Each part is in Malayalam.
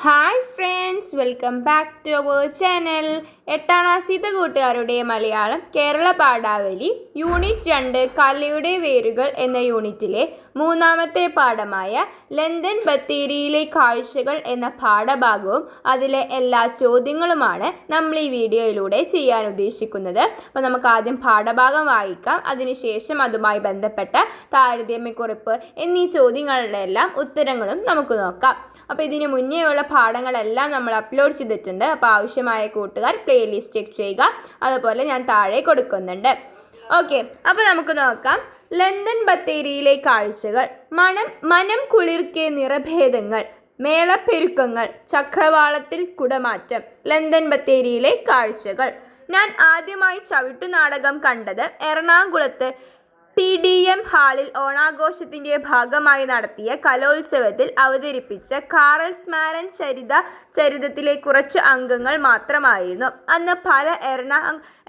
Hi friends. Friends welcome back to our channel. എട്ടാം ക്ലാസ്സിത്തെ കൂട്ടുകാരുടെ മലയാളം കേരള പാഠാവലി യൂണിറ്റ് രണ്ട് കലയുടെ വേരുകൾ എന്ന യൂണിറ്റിലെ മൂന്നാമത്തെ പാഠമായ ലണ്ടൻ ബത്തേരിയിലെ കാഴ്ചകൾ എന്ന പാഠഭാഗവും അതിലെ എല്ലാ ചോദ്യങ്ങളുമാണ് നമ്മൾ ഈ വീഡിയോയിലൂടെ ചെയ്യാൻ ഉദ്ദേശിക്കുന്നത്. അപ്പോൾ നമുക്ക് ആദ്യം പാഠഭാഗം വായിക്കാം. അതിനുശേഷം അതുമായി ബന്ധപ്പെട്ട താരതമ്യക്കുറിപ്പ് എന്നീ ചോദ്യങ്ങളുടെ എല്ലാം ഉത്തരങ്ങളും നമുക്ക് നോക്കാം. അപ്പോൾ ഇതിന് മുന്നേയുള്ള പാഠങ്ങളെല്ലാം നമ്മൾ അപ്ലോഡ് ചെയ്തിട്ടുണ്ട്. അപ്പോൾ ആവശ്യമായ കൂട്ടുകാർ പ്ലേലിസ്റ്റ് ചെക്ക് ചെയ്യുക. അതുപോലെ ഞാൻ താഴെ കൊടുക്കുന്നുണ്ട്. ഓക്കെ അപ്പോൾ നമുക്ക് നോക്കാം. ലണ്ടൻ ബത്തേരിയിലെ കാഴ്ചകൾ. മണം മനം കുളിർക്കെ നിറഭേദങ്ങൾ. മേളപ്പെരുക്കങ്ങൾ. ചക്രവാളത്തിൽ കുടമാറ്റം. ലണ്ടൻ ബത്തേരിയിലെ കാഴ്ചകൾ. ഞാൻ ആദ്യമായി ചവിട്ടുനാടകം കണ്ടത് എറണാകുളത്ത് ടി ഡി എം ഹാളിൽ ഓണാഘോഷത്തിന്റെ ഭാഗമായി നടത്തിയ കലോത്സവത്തിൽ അവതരിപ്പിച്ച കാറൽ സ്മാരൻ ചരിത ചരിതത്തിലെ കുറച്ച് അംഗങ്ങൾ മാത്രമായിരുന്നു. അന്ന് പല എറണാ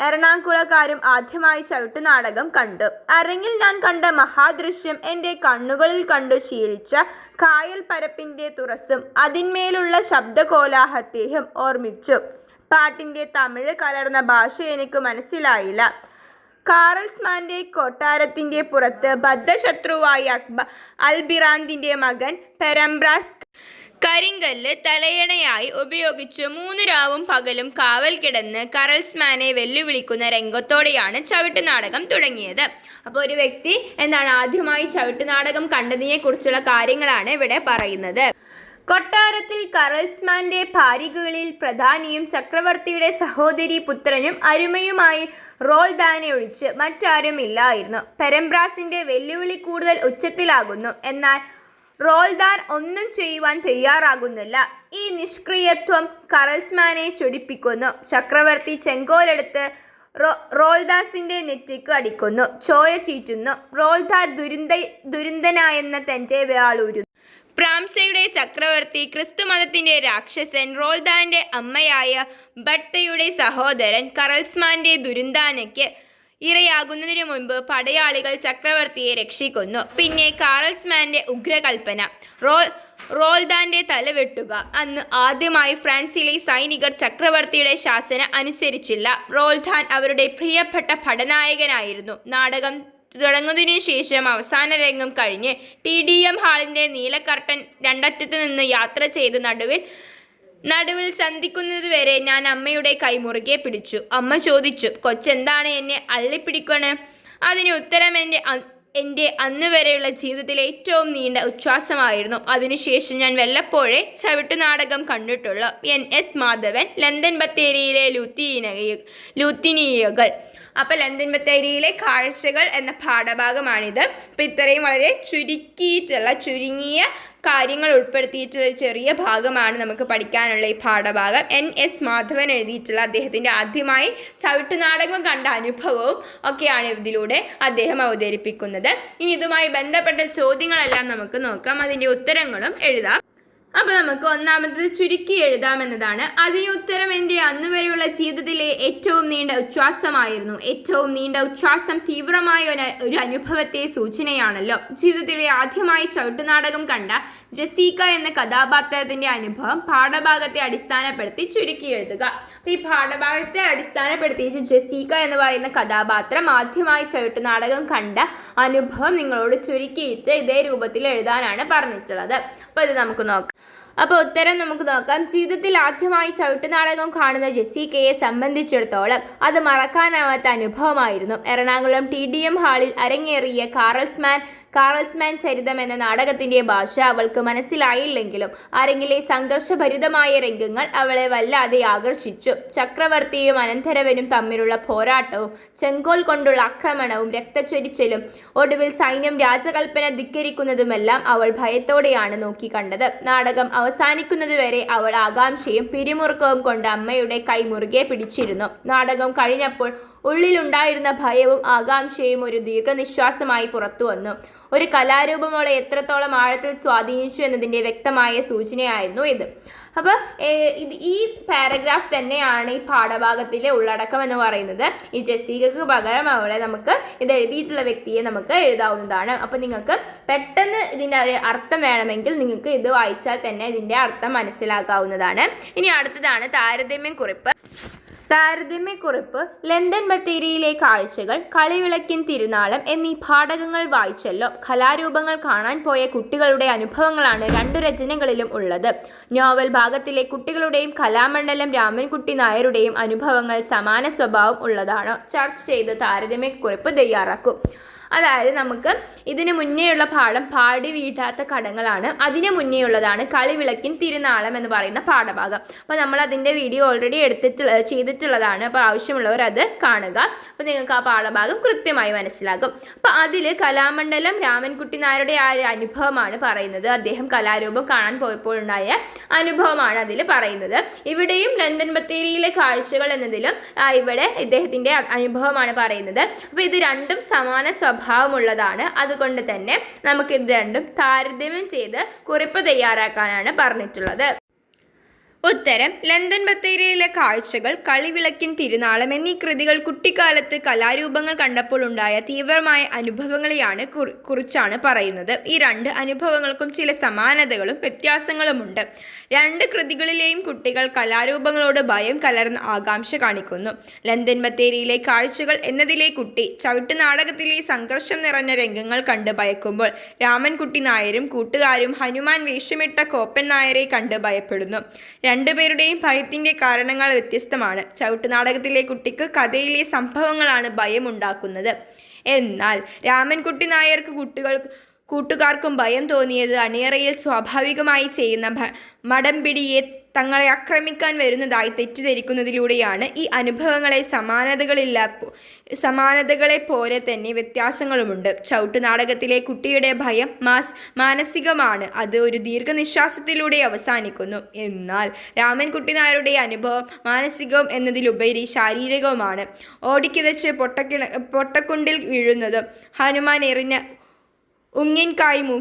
എറണാകുളക്കാരും ആദ്യമായി ചവിട്ടുനാടകം കണ്ടു. അരങ്ങിൽ ഞാൻ കണ്ട മഹാദൃശ്യം എന്റെ കണ്ണുകളിൽ കണ്ടു ശീലിച്ച കായൽ പരപ്പിന്റെ തുറസും അതിന്മേലുള്ള ശബ്ദകോലാഹത്തെയും ഓർമ്മിച്ചു. പാട്ടിന്റെ തമിഴ് കലർന്ന ഭാഷ എനിക്ക് മനസ്സിലായില്ല. കാറൽസ്മാന്റെ കൊട്ടാരത്തിന്റെ പുറത്ത് ബദ്ധശത്രുവായ അക്ബ അൽബിറാന്തിന്റെ മകൻ പെരംബ്രാസ് കരിങ്കല്ല് തലയണയായി ഉപയോഗിച്ച് മൂന്ന് രാവും പകലും കാവൽ കിടന്ന് കറൽസ്മാനെ വെല്ലുവിളിക്കുന്ന രംഗത്തോടെയാണ് ചവിട്ടുനാടകം തുടങ്ങിയത്. അപ്പോൾ ഒരു വ്യക്തി എന്താണ് ആദ്യമായി ചവിട്ടുനാടകം കണ്ടതിനെക്കുറിച്ചുള്ള കാര്യങ്ങളാണ് ഇവിടെ പറയുന്നത്. കൊട്ടാരത്തിൽ കറൽസ്മാന്റെ ഭാര്യകളിൽ പ്രധാനിയും ചക്രവർത്തിയുടെ സഹോദരി പുത്രനും അരുമയുമായി റോൾ ദാനെ ഒഴിച്ച് മറ്റാരുമില്ലായിരുന്നു. പെരംബ്രാസിന്റെ വെല്ലുവിളി കൂടുതൽ ഉച്ചത്തിലാകുന്നു. എന്നാൽ റോൾദാൻ ഒന്നും ചെയ്യുവാൻ തയ്യാറാകുന്നില്ല. ഈ നിഷ്ക്രിയത്വം കറൽസ്മാനെ ചൊടിപ്പിക്കുന്നു. ചക്രവർത്തി ചെങ്കോലെടുത്ത് റോ റോൾദാസിന്റെ നെറ്റിക്ക് അടിക്കുന്നു. ചോര ചീറ്റുന്നു. റോൾദാർ ദുരന്ത ദുരന്തനായെന്ന തന്റെ വ്യാളൂരുന്നു പ്രാംസയുടെ ചക്രവർത്തി ക്രിസ്തുമതത്തിന്റെ രാക്ഷസൻ റോൾദാന്റെ അമ്മയായ ബട്ടയുടെ സഹോദരൻ കറൽസ്മാന്റെ ദുരന്താനയ്ക്ക് ഇരയാകുന്നതിനു മുൻപ് പടയാളികൾ ചക്രവർത്തിയെ രക്ഷിക്കുന്നു. പിന്നെ കാറൽസ്മാന്റെ ഉഗ്രകൽപ്പന. റോൾ റോൾദാന്റെ തല വെട്ടുക. അന്ന് ആദ്യമായി ഫ്രാൻസിലെ സൈനികർ ചക്രവർത്തിയുടെ ശാസന അനുസരിച്ചില്ല. റോൾദാൻ അവരുടെ പ്രിയപ്പെട്ട പടനായകനായിരുന്നു. നാടകം തുടങ്ങുന്നതിനു ശേഷം അവസാന രംഗം കഴിഞ്ഞ് ടി ഡി എം ഹാളിന്റെ നീലക്കർട്ടൻ രണ്ടറ്റത്ത് നിന്ന് യാത്ര ചെയ്ത് നടുവിൽ നടുവിൽ സന്ധിക്കുന്നത് വരെ ഞാൻ അമ്മയുടെ കൈ മുറുകെ പിടിച്ചു. അമ്മ ചോദിച്ചു കൊച്ചെന്താണ് എന്നെ അള്ളിപ്പിടിക്കണേ? അതിന് ഉത്തരം എന്റെ എന്റെ അന്ന് വരെയുള്ള ജീവിതത്തിലെ ഏറ്റവും നീണ്ട ഉച്ഛ്വാസമായിരുന്നു. അതിനുശേഷം ഞാൻ വല്ലപ്പോഴേ ചവിട്ടുനാടകം കണ്ടിട്ടുള്ളു. എൻ. എസ്. മാധവൻ ലണ്ടൻ ബത്തേരിയിലെ ലൂത്തീന ലൂത്തിനീയകൾ. അപ്പോൾ ലണ്ടൻ ബത്തേരിയിലെ കാഴ്ചകൾ എന്ന പാഠഭാഗമാണിത്. അപ്പോൾ ഇത്രയും വളരെ ചുരുക്കിയിട്ടുള്ള ചുരുങ്ങിയ കാര്യങ്ങൾ ഉൾപ്പെടുത്തിയിട്ടുള്ള ചെറിയ ഭാഗമാണ് നമുക്ക് പഠിക്കാനുള്ള ഈ പാഠഭാഗം. എൻ എസ് മാധവൻ എഴുതിയിട്ടുള്ള അദ്ദേഹത്തിന്റെ ആദ്യമായി ചവിട്ടുനാടകം കണ്ട അനുഭവവും ഒക്കെയാണ് ഇതിലൂടെ അദ്ദേഹം അവതരിപ്പിക്കുന്നത്. ഇനി ഇതുമായി ബന്ധപ്പെട്ട ചോദ്യങ്ങളെല്ലാം നമുക്ക് നോക്കാം. അതിന്റെ ഉത്തരങ്ങളും എഴുതാം. അപ്പോൾ നമുക്ക് ഒന്നാമത്തത് ചുരുക്കി എഴുതാമെന്നതാണ് അതിന് ഉത്തരം എന്റെ അന്നുവരെയുള്ള ജീവിതത്തിലെ ഏറ്റവും നീണ്ട ഉച്ഛ്വാസമായിരുന്നു. ഏറ്റവും നീണ്ട ഉച്ഛ്വാസം തീവ്രമായ ഒരു അനുഭവത്തെ സൂചനയാണല്ലോ. ജീവിതത്തിലെ ആദ്യമായി ചവിട്ടുനാടകം കണ്ട ജസീക്ക എന്ന കഥാപാത്രത്തിന്റെ അനുഭവം പാഠഭാഗത്തെ അടിസ്ഥാനപ്പെടുത്തി ചുരുക്കി എഴുതുക. ഈ പാഠഭാഗത്തെ അടിസ്ഥാനപ്പെടുത്തിയിട്ട് ജസീക എന്ന് പറയുന്ന കഥാപാത്രം ആദ്യമായി ചവിട്ടുനാടകം കണ്ട അനുഭവം നിങ്ങളോട് ചുരുക്കിയിട്ട് ഇതേ രൂപത്തിൽ എഴുതാനാണ് പറഞ്ഞിട്ടുള്ളത്. അപ്പോൾ ഇത് നമുക്ക് നോക്കാം. അപ്പോൾ ഉത്തരം നമുക്ക് നോക്കാം. ജീവിതത്തിൽ ആദ്യമായി ചവിട്ടുനാടകം കാണുന്ന ജെസ്സിക്കയെ സംബന്ധിച്ചിടത്തോളം അത് മറക്കാനാവാത്ത അനുഭവമായിരുന്നു. എറണാകുളം ടി ഡി എം ഹാളിൽ അരങ്ങേറിയ കാറൽസ്മാൻ കാറൽസ്മാൻ ചരിതം എന്ന നാടകത്തിന്റെ ഭാഷ അവൾക്ക് മനസ്സിലായില്ലെങ്കിലും അരങ്ങിലെ സംഘർഷഭരിതമായ രംഗങ്ങൾ അവളെ വല്ലാതെ ആകർഷിച്ചു. ചക്രവർത്തിയും അനന്തരവനും തമ്മിലുള്ള പോരാട്ടവും ചെങ്കോൽ കൊണ്ടുള്ള ആക്രമണവും രക്തച്ചൊരിച്ചിലും ഒടുവിൽ സൈന്യം രാജകൽപ്പന ധിക്കരിക്കുന്നതുമെല്ലാം അവൾ ഭയത്തോടെയാണ് നോക്കി കണ്ടത് നാടകം അവസാനിക്കുന്നതുവരെ അവൾ ആകാംക്ഷയും പിരിമുറുക്കവും കൊണ്ട് അമ്മയുടെ കൈ മുറുകെ പിടിച്ചിരുന്നു. നാടകം കഴിഞ്ഞപ്പോൾ ഉള്ളിലുണ്ടായിരുന്ന ഭയവും ആകാംക്ഷയും ഒരു ദീർഘനിശ്വാസമായി പുറത്തു വന്നു. ഒരു കലാരൂപമോളെ എത്രത്തോളം ആഴത്തിൽ സ്വാധീനിച്ചു എന്നതിന്റെ വ്യക്തമായ സൂചനയായിരുന്നു ഇത്. അപ്പോൾ ഈ പാരഗ്രാഫ് തന്നെയാണ് ഈ പാഠഭാഗത്തിലെ ഉള്ളടക്കം എന്ന് പറയുന്നത്. ഈ ജസീകക്ക് പകരം അവിടെ നമുക്ക് ഇത് എഴുതിയിട്ടുള്ള വ്യക്തിയെ നമുക്ക് എഴുതാവുന്നതാണ്. അപ്പോൾ നിങ്ങൾക്ക് പെട്ടെന്ന് ഇതിന്റെ അർത്ഥം വേണമെങ്കിൽ നിങ്ങൾക്ക് ഇത് വായിച്ചാൽ തന്നെ ഇതിന്റെ അർത്ഥം മനസ്സിലാക്കാവുന്നതാണ്. ഇനി അടുത്തതാണ് താരതമ്യം കുറിപ്പ് താരതമ്യക്കുറിപ്പ് ലണ്ടൻ ബത്തേരിയിലെ കാഴ്ചകൾ കളിവിളക്കിൻ തിരുനാളം എന്നീ പാഠകങ്ങൾ വായിച്ചല്ലോ. കലാരൂപങ്ങൾ കാണാൻ പോയ കുട്ടികളുടെ അനുഭവങ്ങളാണ് രണ്ടു രചനകളിലും ഉള്ളത്. നോവൽ ഭാഗത്തിലെ കുട്ടികളുടെയും കലാമണ്ഡലം രാമൻകുട്ടി നായരുടെയും അനുഭവങ്ങൾ സമാന സ്വഭാവം ഉള്ളതാണ്. ചർച്ച ചെയ്ത് താരതമ്യക്കുറിപ്പ് തയ്യാറാക്കും. അതായത് നമുക്ക് ഇതിന് മുന്നേയുള്ള പാഠം പാടി വീട്ടാത്ത കടങ്ങളാണ്. അതിന് മുന്നേയുള്ളതാണ് കളിവിളക്കിൻ തിരുനാളം എന്ന് പറയുന്ന പാഠഭാഗം. അപ്പോൾ നമ്മൾ അതിന്റെ വീഡിയോ ഓൾറെഡി എടുത്തിട്ട് ചെയ്തിട്ടുള്ളതാണ്. അപ്പോൾ ആവശ്യമുള്ളവർ അത് കാണുക. അപ്പോൾ നിങ്ങൾക്ക് ആ പാഠഭാഗം കൃത്യമായി മനസ്സിലാകും. അപ്പോൾ അതിൽ കലാമണ്ഡലം രാമൻകുട്ടി നായരുടെ ആ ഒരു അനുഭവമാണ് പറയുന്നത്. അദ്ദേഹം കലാരൂപം കാണാൻ പോയപ്പോഴുണ്ടായ അനുഭവമാണ് അതിൽ പറയുന്നത്. ഇവിടെയും ലണ്ടൻ ബത്തേരിയിലെ കാഴ്ചകൾ എന്നതിലും ഇവിടെ ഇദ്ദേഹത്തിന്റെ അനുഭവമാണ് പറയുന്നത്. അപ്പോൾ ഇത് രണ്ടും സമാന സ്വഭാവമുള്ളതാണ് അതുകൊണ്ട് തന്നെ നമുക്ക് ഇത് രണ്ടും താരതമ്യം ചെയ്ത് കുറിപ്പ് തയ്യാറാക്കാനാണ് പറഞ്ഞിട്ടുള്ളത്. ഉത്തരം ലണ്ടൻ ബത്തേരിയിലെ കാഴ്ചകൾ കളിവിളക്കിൻ തിരുനാളം എന്നീ കൃതികൾ കുട്ടിക്കാലത്ത് കലാരൂപങ്ങൾ കണ്ടപ്പോൾ ഉണ്ടായ തീവ്രമായ അനുഭവങ്ങളെയാണ് കുറിച്ചാണ് പറയുന്നത്. ഈ രണ്ട് അനുഭവങ്ങൾക്കും ചില സമാനതകളും വ്യത്യാസങ്ങളുമുണ്ട്. രണ്ട് കൃതികളിലെയും കുട്ടികൾ കലാരൂപങ്ങളോട് ഭയം കലർന്ന ആകാംക്ഷ കാണിക്കുന്നു. ലന്തൻ ബത്തേരിയിലെ കാഴ്ചകൾ എന്നതിലെ കുട്ടി ചവിട്ട് നാടകത്തിലെ സംഘർഷം നിറഞ്ഞ രംഗങ്ങൾ കണ്ട് ഭയക്കുമ്പോൾ രാമൻകുട്ടി നായരും കൂട്ടുകാരും ഹനുമാൻ വേഷമിട്ട കോപ്പൻ നായരെ കണ്ട് ഭയപ്പെടുന്നു. രണ്ടുപേരുടെയും ഭയത്തിന്റെ കാരണങ്ങൾ വ്യത്യസ്തമാണ്. ചവിട്ട് നാടകത്തിലെ കുട്ടിക്ക് കഥയിലെ സംഭവങ്ങളാണ് ഭയമുണ്ടാക്കുന്നത്. എന്നാൽ രാമൻകുട്ടി നായർക്ക് കുട്ടികൾ കൂട്ടുകാർക്കും ഭയം തോന്നിയത് അണിയറയിൽ സ്വാഭാവികമായി ചെയ്യുന്ന മടംപിടിയെ തങ്ങളെ ആക്രമിക്കാൻ വരുന്നതായി തെറ്റിദ്ധരിക്കുന്നതിലൂടെയാണ് ഈ അനുഭവങ്ങളെ സമാനതകളില്ല സമാനതകളെ പോലെ തന്നെ വ്യത്യാസങ്ങളുമുണ്ട്. ചവിട്ടു നാടകത്തിലെ കുട്ടിയുടെ ഭയം മാസ് മാനസികമാണ്. അത് ഒരു ദീർഘനിശ്വാസത്തിലൂടെ അവസാനിക്കുന്നു. എന്നാൽ രാമൻകുട്ടി നായരുടെ അനുഭവം മാനസികവും എന്നതിലുപരി ശാരീരികവുമാണ്. ഓടിക്കിതച്ച് പൊട്ടക്കിണ പൊട്ടക്കുണ്ടിൽ വീഴുന്നതും ഹനുമാൻ എറിഞ്ഞ ഉങ്ങിൻകായ് മൂ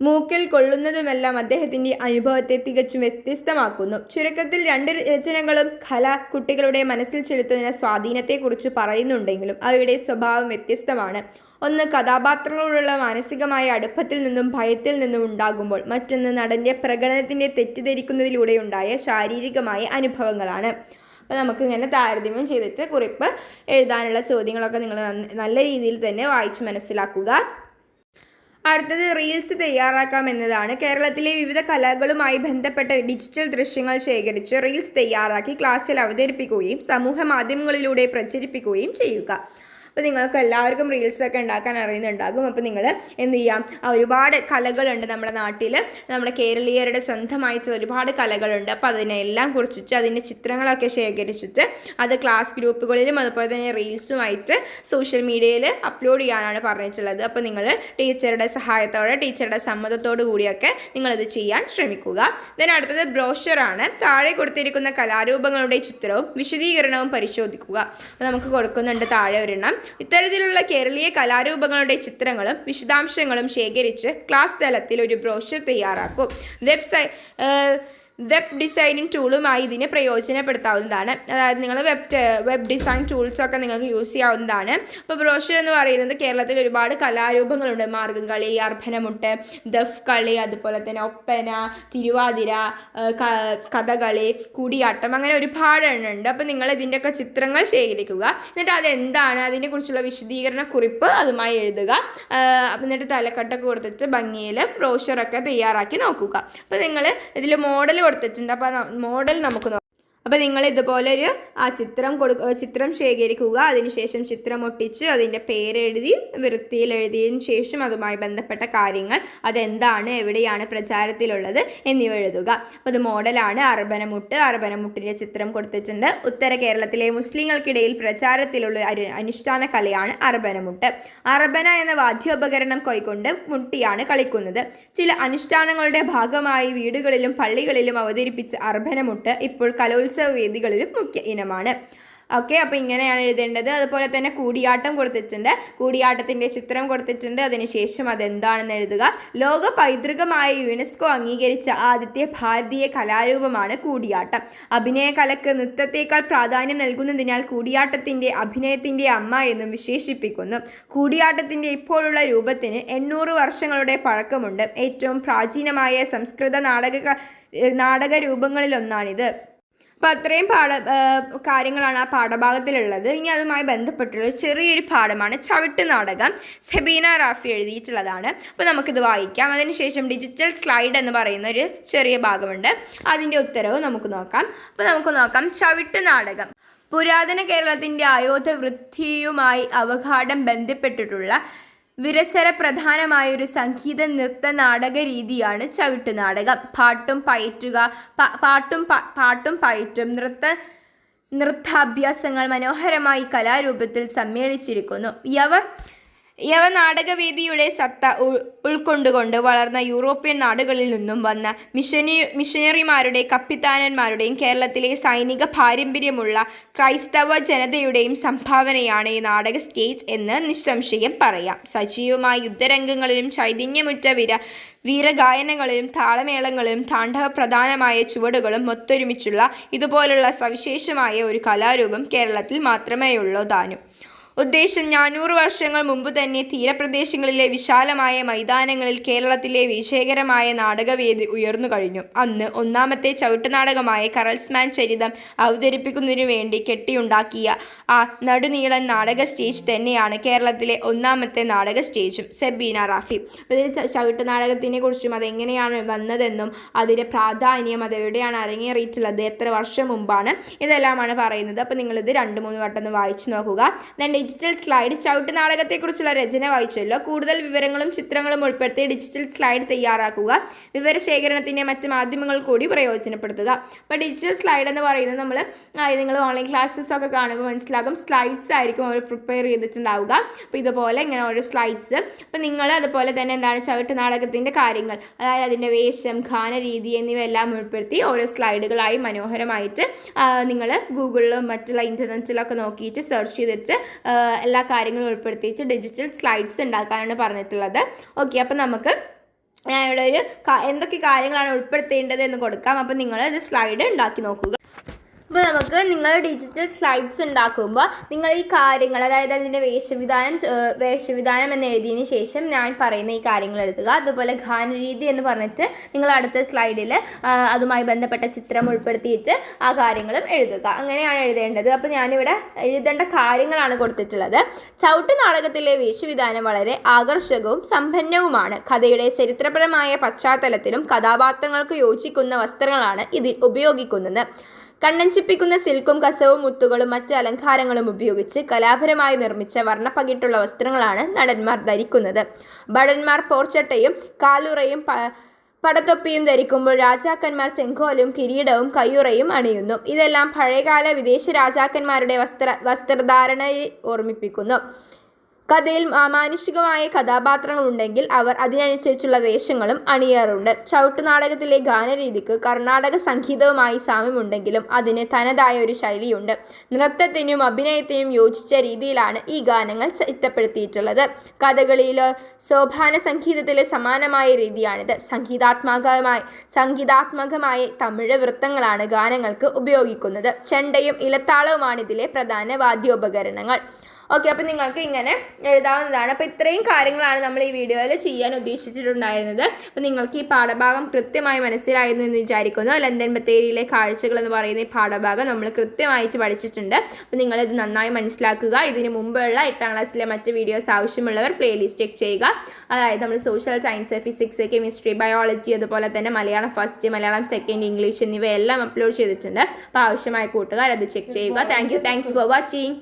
മൂക്കിൽ കൊള്ളുന്നതുമെല്ലാം അദ്ദേഹത്തിന്റെ അനുഭവത്തെ തികച്ചും വ്യത്യസ്തമാക്കുന്നു. ചുരുക്കത്തിൽ രണ്ട് രചനകളും കല കുട്ടികളുടെ മനസ്സിൽ ചെലുത്തുന്ന സ്വാധീനത്തെക്കുറിച്ച് പറയുന്നുണ്ടെങ്കിലും അവയുടെ സ്വഭാവം വ്യത്യസ്തമാണ്. ഒന്ന് കഥാപാത്രങ്ങളോടുള്ള മാനസികമായ അടുപ്പത്തിൽ നിന്നും ഭയത്തിൽ നിന്നും ഉണ്ടാകുമ്പോൾ മറ്റൊന്ന് നടന്റെ പ്രകടനത്തിന്റെ തെറ്റിദ്ധരിക്കുന്നതിലൂടെയുണ്ടായ ശാരീരികമായ അനുഭവങ്ങളാണ്. അപ്പോൾ നമുക്ക് ഇങ്ങനെ താരതമ്യം ചെയ്തിട്ട് കുറിപ്പ് എഴുതാനുള്ള ചോദ്യങ്ങളൊക്കെ നിങ്ങൾ നല്ല രീതിയിൽ തന്നെ വായിച്ച് മനസ്സിലാക്കുക. അടുത്തത് റീൽസ് തയ്യാറാക്കാം എന്നതാണ്. കേരളത്തിലെ വിവിധ കലകളുമായി ബന്ധപ്പെട്ട ഡിജിറ്റൽ ദൃശ്യങ്ങൾ ശേഖരിച്ച് റീൽസ് തയ്യാറാക്കി ക്ലാസ്സിൽ അവതരിപ്പിക്കുകയും സമൂഹ മാധ്യമങ്ങളിലൂടെ പ്രചരിപ്പിക്കുകയും ചെയ്യുക. അപ്പോൾ നിങ്ങൾക്ക് എല്ലാവർക്കും റീൽസൊക്കെ ഉണ്ടാക്കാൻ അറിയുന്നുണ്ടാകും. അപ്പോൾ നിങ്ങൾ എന്ത് ചെയ്യാം? ഒരുപാട് കലകളുണ്ട് നമ്മുടെ നാട്ടിൽ നമ്മുടെ കേരളീയരുടെ സ്വന്തമായിട്ടുള്ള ഒരുപാട് കലകളുണ്ട്. അപ്പോൾ അതിനെല്ലാം കുറിച്ചിട്ട് അതിന്റെ ചിത്രങ്ങളൊക്കെ ശേഖരിച്ചിട്ട് അത് ക്ലാസ് ഗ്രൂപ്പുകളിലും അതുപോലെ തന്നെ റീൽസുമായിട്ട് സോഷ്യൽ മീഡിയയിൽ അപ്ലോഡ് ചെയ്യാനാണ് പറഞ്ഞിട്ടുള്ളത്. അപ്പോൾ നിങ്ങൾ ടീച്ചറുടെ സഹായത്തോടെ ടീച്ചറുടെ സമ്മതത്തോടു കൂടിയൊക്കെ നിങ്ങളത് ചെയ്യാൻ ശ്രമിക്കുക. ദെൻ അടുത്തത് ബ്രോഷറാണ് താഴെ കൊടുത്തിരിക്കുന്ന കലാരൂപങ്ങളുടെ ചിത്രവും വിശദീകരണവും പരിശോധിക്കുക. നമുക്ക് കൊടുക്കുന്നുണ്ട് താഴെ ഒരെണ്ണം. ഇത്തരത്തിലുള്ള കേരളീയ കലാരൂപങ്ങളുടെ ചിത്രങ്ങളും വിശദാംശങ്ങളും ശേഖരിച്ച് ക്ലാസ് തലത്തിൽ ഒരു ബ്രോഷർ തയ്യാറാക്കും. വെബ്സൈ വെബ് ഡിസൈനിങ് ടൂളുമായി ഇതിനെ പ്രയോജനപ്പെടുത്താവുന്നതാണ്. അതായത് നിങ്ങൾ വെബ് വെബ് ഡിസൈൻ ടൂൾസൊക്കെ നിങ്ങൾക്ക് യൂസ് ചെയ്യാവുന്നതാണ്. അപ്പോൾ ബ്രോഷർ എന്ന് പറയുന്നത് കേരളത്തിൽ ഒരുപാട് കലാരൂപങ്ങളുണ്ട്. മാർഗം കളി അർഭനമുട്ട് ദഫ് കളി അതുപോലെ തന്നെ ഒപ്പന തിരുവാതിര കഥകളി കൂടിയാട്ടം അങ്ങനെ ഒരുപാട് എണ്ണുണ്ട് അപ്പോൾ നിങ്ങൾ ഇതിന്റെയൊക്കെ ചിത്രങ്ങൾ ശേഖരിക്കുക. എന്നിട്ട് അതെന്താണ്? അതിനെക്കുറിച്ചുള്ള വിശദീകരണ കുറിപ്പ് അതുമായി എഴുതുക. എന്നിട്ട് തലക്കെട്ടൊക്കെ കൊടുത്തിട്ട് ഭംഗിയിൽ ബ്രോഷറൊക്കെ തയ്യാറാക്കി നോക്കുക. അപ്പോൾ നിങ്ങൾ ഇതിൽ മോഡൽ കൊടുത്തിട്ടുണ്ട്. അപ്പോൾ മോഡൽ നമുക്ക് അപ്പോൾ നിങ്ങൾ ഇതുപോലെ ഒരു ആ ചിത്രം കൊടു ചിത്രം ശേഖരിക്കുക. അതിനുശേഷം ചിത്രം ഒട്ടിച്ച് അതിന്റെ പേരെഴുതി വൃത്തിയിൽ എഴുതിയതിന് ശേഷം അതുമായി ബന്ധപ്പെട്ട കാര്യങ്ങൾ അതെന്താണ് എവിടെയാണ് പ്രചാരത്തിലുള്ളത് എന്നിവ എഴുതുക. അപ്പോൾ ഇത് മോഡലാണ് അർബനമുട്ട്. അർബനമുട്ടിന്റെ ചിത്രം കൊടുത്തിട്ടുണ്ട്. ഉത്തര കേരളത്തിലെ മുസ്ലിങ്ങൾക്കിടയിൽ പ്രചാരത്തിലുള്ള അനുഷ്ഠാന കലയാണ് അർബനമുട്ട്. അർബന എന്ന വാദ്യോപകരണം കൈകൊണ്ട് മുട്ടിയാണ് കളിക്കുന്നത്. ചില അനുഷ്ഠാനങ്ങളുടെ ഭാഗമായി വീടുകളിലും പള്ളികളിലും അവതരിപ്പിച്ച അർബനമുട്ട് ഇപ്പോൾ കലോത്സവ വേദികളിലും മുഖ്യ ഇനമാണ്. ഓക്കെ അപ്പോൾ ഇങ്ങനെയാണ് എഴുതേണ്ടത്. അതുപോലെ തന്നെ കൂടിയാട്ടം കൊടുത്തിട്ടുണ്ട്. കൂടിയാട്ടത്തിന്റെ ചിത്രം കൊടുത്തിട്ടുണ്ട്. അതിനുശേഷം അതെന്താണെന്ന് എഴുതുക. ലോക പൈതൃകമായ യുനെസ്കോ അംഗീകരിച്ച ആദ്യത്തെ ഭാരതീയ കലാരൂപമാണ് കൂടിയാട്ടം. അഭിനയ കലക്ക് നൃത്തത്തേക്കാൾ പ്രാധാന്യം നൽകുന്നതിനാൽ കൂടിയാട്ടത്തിന്റെ അഭിനയത്തിന്റെ അമ്മ എന്നും വിശേഷിപ്പിക്കുന്നു. കൂടിയാട്ടത്തിന്റെ ഇപ്പോഴുള്ള രൂപത്തിന് എണ്ണൂറ് വർഷങ്ങളുടെ പഴക്കമുണ്ട്. ഏറ്റവും പ്രാചീനമായ സംസ്കൃത നാടക നാടക രൂപങ്ങളിലൊന്നാണിത്. അപ്പോൾ അത്രയും പാഠ കാര്യങ്ങളാണ് ആ പാഠഭാഗത്തിലുള്ളത്. ഇനി അതുമായി ബന്ധപ്പെട്ടുള്ള ചെറിയൊരു പാഠമാണ് ചവിട്ട് നാടകം. സെബീന റാഫി എഴുതിയിട്ടുള്ളതാണ്. അപ്പോൾ നമുക്കിത് വായിക്കാം. അതിനുശേഷം ഡിജിറ്റൽ സ്ലൈഡ് എന്ന് പറയുന്ന ഒരു ചെറിയ ഭാഗമുണ്ട്. അതിന്റെ ഉത്തരവ് നമുക്ക് നോക്കാം. അപ്പോൾ നമുക്ക് നോക്കാം. ചവിട്ട് നാടകം. പുരാതന കേരളത്തിന്റെ ആയോധ വൃത്തിയുമായി അവഘാടം ബന്ധപ്പെട്ടിട്ടുള്ള വിരസര പ്രധാനമായൊരു സംഗീത നൃത്ത നാടക രീതിയാണ് ചവിട്ടുനാടകം പാട്ടും പയറ്റുക പാട്ടും പാട്ടും പയറ്റും നൃത്ത നൃത്താഭ്യാസങ്ങൾ മനോഹരമായി കലാരൂപത്തിൽ സമ്മേളിച്ചിരിക്കുന്നു. യവ യവ നാടകവേദിയുടെ സത്ത ഉൾ ഉൾക്കൊണ്ടുകൊണ്ട് വളർന്ന യൂറോപ്യൻ നാടുകളിൽ നിന്നും വന്ന മിഷനി മിഷനറിമാരുടെ കപ്പിത്താനന്മാരുടെയും കേരളത്തിലെ സൈനിക പാരമ്പര്യമുള്ള ക്രൈസ്തവ ജനതയുടെയും സംഭാവനയാണ് ഈ നാടക സ്റ്റേജ് എന്ന് നിസ്സംശയം പറയാം. സജീവമായ യുദ്ധരംഗങ്ങളിലും ചൈതന്യമുറ്റ വിര വീരഗായനങ്ങളിലും താളമേളങ്ങളിലും താണ്ഡവ പ്രധാനമായ ചുവടുകളും ഒത്തൊരുമിച്ചുള്ള ഇതുപോലുള്ള സവിശേഷമായ ഒരു കലാരൂപം കേരളത്തിൽ മാത്രമേ ഉള്ളൂ താനും ഉദ്ദേശം നാനൂറ് വർഷങ്ങൾ മുമ്പ് തന്നെ തീരപ്രദേശങ്ങളിലെ വിശാലമായ മൈതാനങ്ങളിൽ കേരളത്തിലെ വിജയകരമായ നാടകവേദി ഉയർന്നു കഴിഞ്ഞു. അന്ന് ഒന്നാമത്തെ ചവിട്ടുനാടകമായ കറൽസ്മാൻ ചരിതം അവതരിപ്പിക്കുന്നതിനു വേണ്ടി കെട്ടിയുണ്ടാക്കിയ ആ നടുനീളൻ നാടക സ്റ്റേജ് തന്നെയാണ് കേരളത്തിലെ ഒന്നാമത്തെ നാടക സ്റ്റേജും സെബീന റാഫി. അപ്പോൾ ഇതിന് ച- ചവിട്ടുനാടകത്തിനെ കുറിച്ചും അതെങ്ങനെയാണ് വന്നതെന്നും അതിന്റെ പ്രാധാന്യം അത് എവിടെയാണ് അരങ്ങേറിയിട്ടുള്ളത് എത്ര വർഷം മുമ്പാണ് ഇതെല്ലാമാണ് പറയുന്നത്. അപ്പോൾ നിങ്ങളിത് രണ്ട് മൂന്ന് വട്ടം ഒന്ന് വായിച്ചു നോക്കുക. ദെൻ ഡിജിറ്റൽ സ്ലൈഡ് ചവിട്ട് നാടകത്തെക്കുറിച്ചുള്ള രചന വായിച്ചല്ലോ. കൂടുതൽ വിവരങ്ങളും ചിത്രങ്ങളും ഉൾപ്പെടുത്തി ഡിജിറ്റൽ സ്ലൈഡ് തയ്യാറാക്കുക വിവരശേഖരണത്തിന്റെ മറ്റ് മാധ്യമങ്ങൾ കൂടി പ്രയോജനപ്പെടുത്തുക. അപ്പോൾ ഡിജിറ്റൽ സ്ലൈഡ് എന്ന് പറയുന്നത് നമ്മൾ നിങ്ങൾ ഓൺലൈൻ ക്ലാസ്സസ് ഒക്കെ കാണുമ്പോൾ മനസ്സിലാകും സ്ലൈഡ്സ് ആയിരിക്കും അവർ പ്രിപ്പയർ ചെയ്തിട്ടുണ്ടാവുക. അപ്പോൾ ഇതുപോലെ ഇങ്ങനെ ഓരോ സ്ലൈഡ്സ്. അപ്പോൾ നിങ്ങൾ അതുപോലെ തന്നെ എന്താണ് ചവിട്ട് നാടകത്തിന്റെ കാര്യങ്ങൾ അതായത് അതിന്റെ വേഷം ഗാനരീതി എന്നിവയെല്ലാം ഉൾപ്പെടുത്തി ഓരോ സ്ലൈഡുകളായി മനോഹരമായിട്ട് നിങ്ങൾ ഗൂഗിളിലും മറ്റുള്ള ഇന്റർനെറ്റിലൊക്കെ നോക്കിയിട്ട് സെർച്ച് ചെയ്തിട്ട് എല്ലാ കാര്യങ്ങളും ഉൾപ്പെടുത്തിയിച്ച് ഡിജിറ്റൽ സ്ലൈഡ്സ് ഉണ്ടാക്കാനാണ് പറഞ്ഞിട്ടുള്ളത്. ഓക്കെ അപ്പോൾ നമുക്ക് ഞാൻ ഇവിടെ ഒരു എന്തൊക്കെ കാര്യങ്ങളാണ് ഉൾപ്പെടുത്തേണ്ടത് എന്ന് കൊടുക്കാം. അപ്പോൾ നിങ്ങൾ ഇത് സ്ലൈഡ് ഉണ്ടാക്കി നോക്കുക. അപ്പോൾ നമുക്ക് നിങ്ങൾ ഡിജിറ്റൽ സ്ലൈഡ്സ് ഉണ്ടാക്കുമ്പോൾ നിങ്ങൾ ഈ കാര്യങ്ങൾ അതായത് അതിന്റെ വേഷവിധാനം വേഷവിധാനം എന്ന് എഴുതിയതിന് ശേഷം ഞാൻ പറയുന്ന ഈ കാര്യങ്ങൾ എഴുതുക. അതുപോലെ ഗാനരീതി എന്ന് പറഞ്ഞിട്ട് നിങ്ങൾ അടുത്ത സ്ലൈഡിൽ അതുമായി ബന്ധപ്പെട്ട ചിത്രം ഉൾപ്പെടുത്തിയിട്ട് ആ കാര്യങ്ങളും എഴുതുക. അങ്ങനെയാണ് എഴുതേണ്ടത്. അപ്പോൾ ഞാനിവിടെ എഴുതേണ്ട കാര്യങ്ങളാണ് കൊടുത്തിട്ടുള്ളത്. ചവിട്ട് നാടകത്തിലെ വേഷവിധാനം വളരെ ആകർഷകവും സമ്പന്നവുമാണ്. കഥയുടെ ചരിത്രപരമായ പശ്ചാത്തലത്തിലും കഥാപാത്രങ്ങൾക്ക് യോജിക്കുന്ന വസ്ത്രങ്ങളാണ് ഇതിൽ ഉപയോഗിക്കുന്നത്. കണ്ണഞ്ചിപ്പിക്കുന്ന സിൽക്കും കസവും മുത്തുകളും മറ്റ് അലങ്കാരങ്ങളും ഉപയോഗിച്ച് കലാപരമായി നിർമ്മിച്ച വർണപ്പകിട്ടുള്ള വസ്ത്രങ്ങളാണ് നടന്മാർ ധരിക്കുന്നത്. ഭടന്മാർ പോർച്ചട്ടയും കാലുറയും പടത്തൊപ്പിയും ധരിക്കുമ്പോൾ രാജാക്കന്മാർ ചെങ്കോലും കിരീടവും കയ്യുറയും അണിയുന്നു. ഇതെല്ലാം പഴയകാല വിദേശ രാജാക്കന്മാരുടെ വസ്ത്ര വസ്ത്രധാരണയെ ഓർമ്മിപ്പിക്കുന്നു. കഥയിൽ മാനുഷികമായ കഥാപാത്രങ്ങളുണ്ടെങ്കിൽ അവർ അതിനനുസരിച്ചുള്ള വേഷങ്ങളും അണിയാറുണ്ട്. ചവിട്ടുനാടകത്തിലെ ഗാനരീതിക്ക് കർണാടക സംഗീതവുമായി സാമ്യമുണ്ടെങ്കിലും അതിന് തനതായ ഒരു ശൈലിയുണ്ട്. നൃത്തത്തിനും അഭിനയത്തിനും യോജിച്ച രീതിയിലാണ് ഈ ഗാനങ്ങൾ ചിട്ടപ്പെടുത്തിയിട്ടുള്ളത് കഥകളിയിലെ സോഭാന സംഗീതത്തിലെ സമാനമായ രീതിയാണിത്. സംഗീതാത്മകമായി സംഗീതാത്മകമായ തമിഴ് വൃത്തങ്ങളാണ് ഗാനങ്ങൾക്ക് ഉപയോഗിക്കുന്നത്. ചെണ്ടയും ഇലത്താളവുമാണ് ഇതിലെ പ്രധാന വാദ്യോപകരണങ്ങൾ. ഓക്കെ അപ്പോൾ നിങ്ങൾക്ക് ഇങ്ങനെ എഴുതാവുന്നതാണ്. അപ്പോൾ ഇത്രയും കാര്യങ്ങളാണ് നമ്മൾ ഈ വീഡിയോയിൽ ചെയ്യാൻ ഉദ്ദേശിച്ചിട്ടുണ്ടായിരുന്നത്. അപ്പോൾ നിങ്ങൾക്ക് ഈ പാഠഭാഗം കൃത്യമായി മനസ്സിലായിരുന്നു എന്ന് വിചാരിക്കുന്നു. ലന്തൻ ബത്തേരിയിലെ കാഴ്ചകൾ എന്ന് പറയുന്ന ഈ പാഠഭാഗം നമ്മൾ കൃത്യമായിട്ട് പഠിച്ചിട്ടുണ്ട്. അപ്പോൾ നിങ്ങളിത് നന്നായി മനസ്സിലാക്കുക. ഇതിന് മുമ്പുള്ള എട്ടാം ക്ലാസ്സിലെ മറ്റ് വീഡിയോസ് ആവശ്യമുള്ളവർ പ്ലേലിസ്റ്റ് ചെക്ക് ചെയ്യുക. അതായത് നമ്മൾ social science physics chemistry biology അതുപോലെ തന്നെ Malayalam first Malayalam second English എന്നിവയെല്ലാം അപ്ലോഡ് ചെയ്തിട്ടുണ്ട്. അപ്പോൾ ആവശ്യമായ കൂട്ടുകാർ അത് ചെക്ക് ചെയ്യുക. Thank you thanks for watching